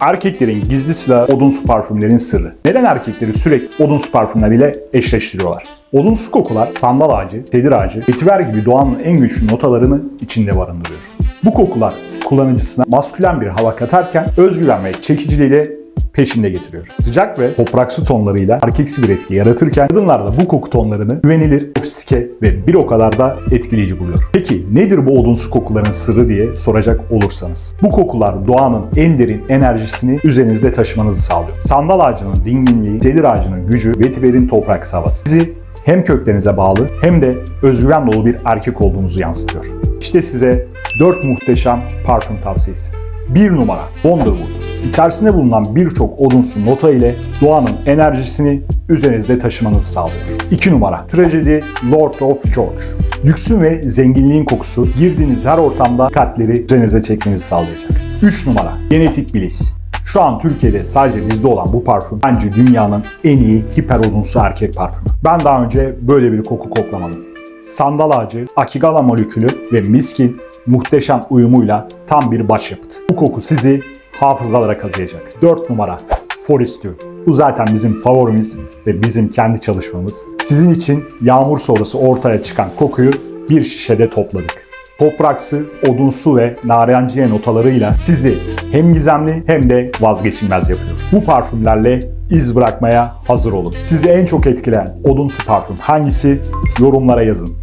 Erkeklerin gizli silahı odunsu parfümlerin sırrı. Neden erkekleri sürekli odunsu parfümler ile eşleştiriyorlar? Odunsu kokular sandal ağacı, sedir ağacı, vetiver gibi doğanın en güçlü notalarını içinde barındırıyor. Bu kokular kullanıcısına maskülen bir hava katarken özgüven ve çekiciliğiyle peşinde getiriyor. Sıcak ve topraksı tonlarıyla erkeksi bir etki yaratırken kadınlar da bu koku tonlarını güvenilir, sofistike ve bir o kadar da etkileyici buluyor. Peki nedir bu odunsu kokuların sırrı diye soracak olursanız. Bu kokular doğanın en derin enerjisini üzerinizde taşımanızı sağlıyor. Sandal ağacının dinginliği, sedir ağacının gücü, vetiverin topraksı havası. Sizi hem köklerinize bağlı hem de özgüven dolu bir erkek olduğunuzu yansıtıyor. İşte size 4 muhteşem parfüm tavsiyesi. 1 numara Wonderwood. İçerisinde bulunan birçok odunsu nota ile doğanın enerjisini üzerinizde taşımanızı sağlıyor. 2 numara Tragedy Lord of George. Lüksün ve zenginliğin kokusu girdiğiniz her ortamda katleri üzerinize çekmenizi sağlayacak. 3 numara Genetik Bliss. Şu an Türkiye'de sadece bizde olan bu parfüm bence dünyanın en iyi hiper odunsu erkek parfümü. Ben daha önce böyle bir koku koklamadım. Sandal ağacı, akigala molekülü ve miskin muhteşem uyumuyla tam bir başyapıt. Bu koku sizi hafızalara kazıyacak. 4 numara Forest Dew. Bu zaten bizim favorimiz ve bizim kendi çalışmamız. Sizin için yağmur sonrası ortaya çıkan kokuyu bir şişede topladık. Topraksı, odunsu ve narenciye notalarıyla sizi hem gizemli hem de vazgeçilmez yapıyor. Bu parfümlerle iz bırakmaya hazır olun. Sizi en çok etkileyen odunsu parfüm hangisi? yorumlara yazın.